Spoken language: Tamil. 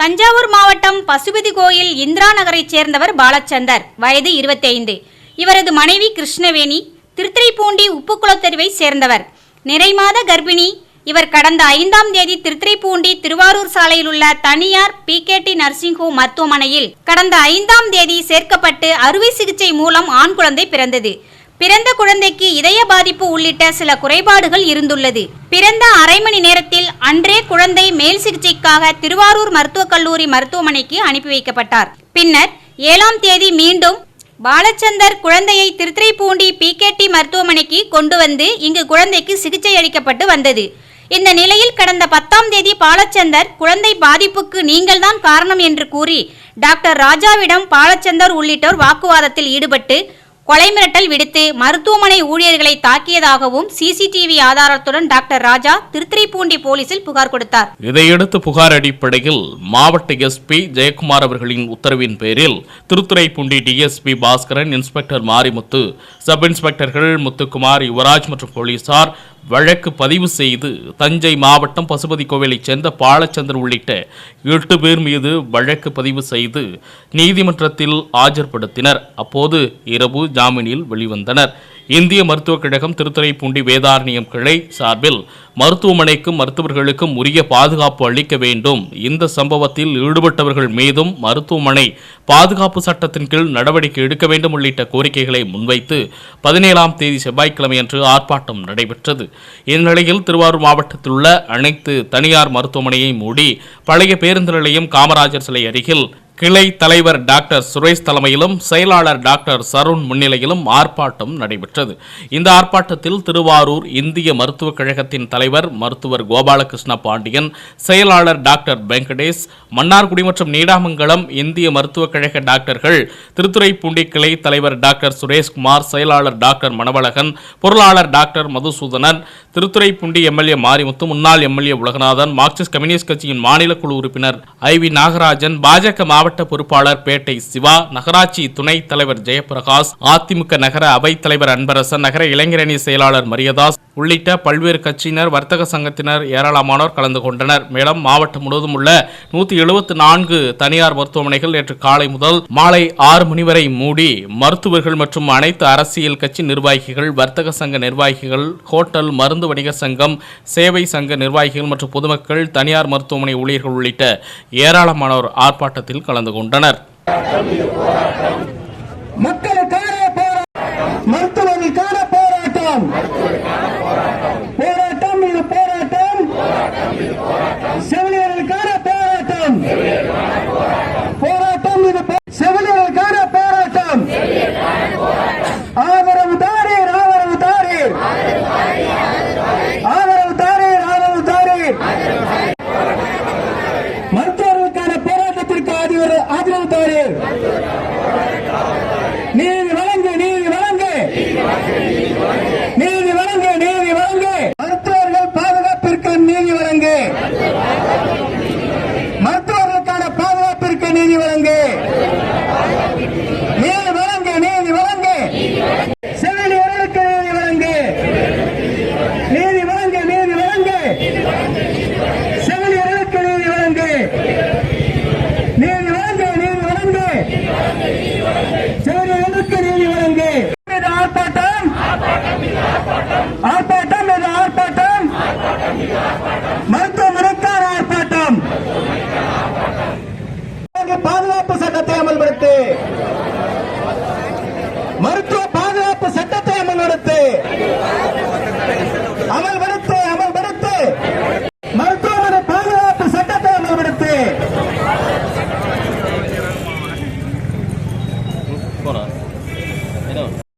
தஞ்சாவூர் மாவட்டம் பசுபதி கோயில் இந்திரா நகரைச் சேர்ந்தவர் பாலச்சந்தர். வயது 25 இவரது மனைவி கிருஷ்ணவேணி திருத்துறைப்பூண்டி உப்புக்குளத்தெருவை சேர்ந்தவர். நிறைமாத கர்ப்பிணி. இவர் கடந்த ஐந்தாம் தேதி திருத்துறைப்பூண்டி திருவாரூர் சாலையில் உள்ள தனியார் பிகேடி நர்சிங் ஹோம் மருத்துவமனையில் கடந்த ஐந்தாம் தேதி சேர்க்கப்பட்டு அறுவை சிகிச்சை மூலம் ஆண் குழந்தை பிறந்தது. பிறந்த குழந்தைக்கு இதய பாதிப்பு உள்ளிட்ட சில குறைபாடுகள் இருந்துள்ளது. பிறந்த அரை மணி நேரத்தில் அன்றே குழந்தை மேல் சிகிச்சைக்காக திருவாரூர் மருத்துவக் கல்லூரி மருத்துவமனைக்கு அனுப்பி வைக்கப்பட்டார். பின்னர் ஏழாம் தேதி மீண்டும் பாலச்சந்தர் குழந்தையை திருத்துறைப்பூண்டி பிகேடி மருத்துவமனைக்கு கொண்டு வந்து இங்கு குழந்தைக்கு சிகிச்சை அளிக்கப்பட்டு வந்தது. இந்த நிலையில் கடந்த பத்தாம் தேதி பாலச்சந்தர் குழந்தை பாதிப்புக்கு நீங்கள்தான் காரணம் என்று கூறி டாக்டர் ராஜாவிடம் பாலச்சந்தர் உள்ளிட்டோர் வாக்குவாதத்தில் ஈடுபட்டு கொலை மிரட்டல் விடுத்து மருத்துவமனை ஊழியர்களை தாக்கியதாகவும் சிசிடிவி ஆதாரத்துடன் டாக்டர் ராஜா திருத்துறைப்பூண்டி போலீசில் புகார் கொடுத்தார். இதையடுத்து புகார் அடிப்படையில் மாவட்ட எஸ்பி ஜெயக்குமார் அவர்களின் உத்தரவின் பேரில் Thiruthuraipoondi DSP Bhaskaran inspector Marimuthu sub இன்ஸ்பெக்டர்கள் Muthukumar Yuvaraj மற்றும் போலீசார் வழக்கு பதிவு செய்து தஞ்சை மாவட்டம் பசுபதி கோவிலைச் சேர்ந்த பாலச்சந்தர் உள்ளிட்ட எட்டு பேர் மீது வழக்கு பதிவு செய்து நீதிமன்றத்தில் ஆஜர்படுத்தினர். அப்போது இரவு ஜாமீனில் வெளிவந்தனர். இந்திய மருத்துவக் கழகம் திருத்துறைப்பூண்டி வேதாரண்யம் கிளை சார்பில் மருத்துவமனைக்கும் மருத்துவர்களுக்கும் உரிய பாதுகாப்பு அளிக்க வேண்டும். இந்த சம்பவத்தில் ஈடுபட்டவர்கள் மீதும் மருத்துவமனை பாதுகாப்பு சட்டத்தின் கீழ் நடவடிக்கை எடுக்க வேண்டும் உள்ளிட்ட கோரிக்கைகளை முன்வைத்து பதினேழாம் தேதி செவ்வாய்க்கிழமையன்று ஆர்ப்பாட்டம் நடைபெற்றது. இந்நிலையில் திருவாரூர் மாவட்டத்தில் உள்ள அனைத்து தனியார் மருத்துவமனையை மூடி பழைய பேருந்து நிலையம் காமராஜர் சிலை அருகில் கிளை தலைவர் டாக்டர் சுரேஷ் தலைமையிலும் செயலாளர் டாக்டர் சருண் முன்னிலையிலும் ஆர்ப்பாட்டம் நடைபெற்றது. இந்த ஆர்ப்பாட்டத்தில் திருவாரூர் இந்திய மருத்துவக் கழகத்தின் தலைவர் மருத்துவர் கோபாலகிருஷ்ண பாண்டியன் செயலாளர் டாக்டர் வெங்கடேஷ் மன்னார்குடி மற்றும் நீடாமங்கலம் இந்திய மருத்துவக் கழக டாக்டர்கள் திருத்துறைப்பூண்டி கிளை தலைவர் டாக்டர் சுரேஷ்குமார் செயலாளர் டாக்டர் மணவழகன் பொருளாளர் டாக்டர் மதுசூதனன் திருத்துறைப்பூண்டி எம்எல்ஏ மாரிமுத்து முன்னாள் எம்எல்ஏ உலகநாதன் மார்க்சிஸ்ட் கம்யூனிஸ்ட் கட்சியின் மாநில குழு உறுப்பினர் ஐ வி நாகராஜன் பாஜக மாவட்ட பொறுப்பாளர் பேட்டை சிவா நகராட்சி துணைத் தலைவர் ஜெயபிரகாஷ் அதிமுக நகர அவைத் தலைவர் அன்பரசன் நகர இளைஞரணி செயலாளர் மரியதாஸ் உள்ளிட்ட பல்வேறு கட்சியினர் வர்த்தக சங்கத்தினர் ஏராளமானோர் கலந்து கொண்டனர். மேலும் மாவட்டம் முழுவதும் உள்ள நூத்தி எழுபத்தி நான்கு தனியார் மருத்துவமனைகள் நேற்று காலை முதல் மாலை ஆறு மணி வரை மூடி மருத்துவர்கள் மற்றும் அனைத்து அரசியல் கட்சி நிர்வாகிகள் வர்த்தக சங்க நிர்வாகிகள் ஹோட்டல் மருந்து வணிக சங்கம் சேவை சங்க நிர்வாகிகள் மற்றும் பொதுமக்கள் தனியார் மருத்துவமனை ஊழியர்கள் உள்ளிட்ட ஏராளமானோர் ஆர்ப்பாட்டத்தில் கலந்து கலந்து கொண்டனர். மக்களுக்கான போராட்டம் மருத்துவர்களுக்கான போராட்டம். ஆதரவு ஆதரவு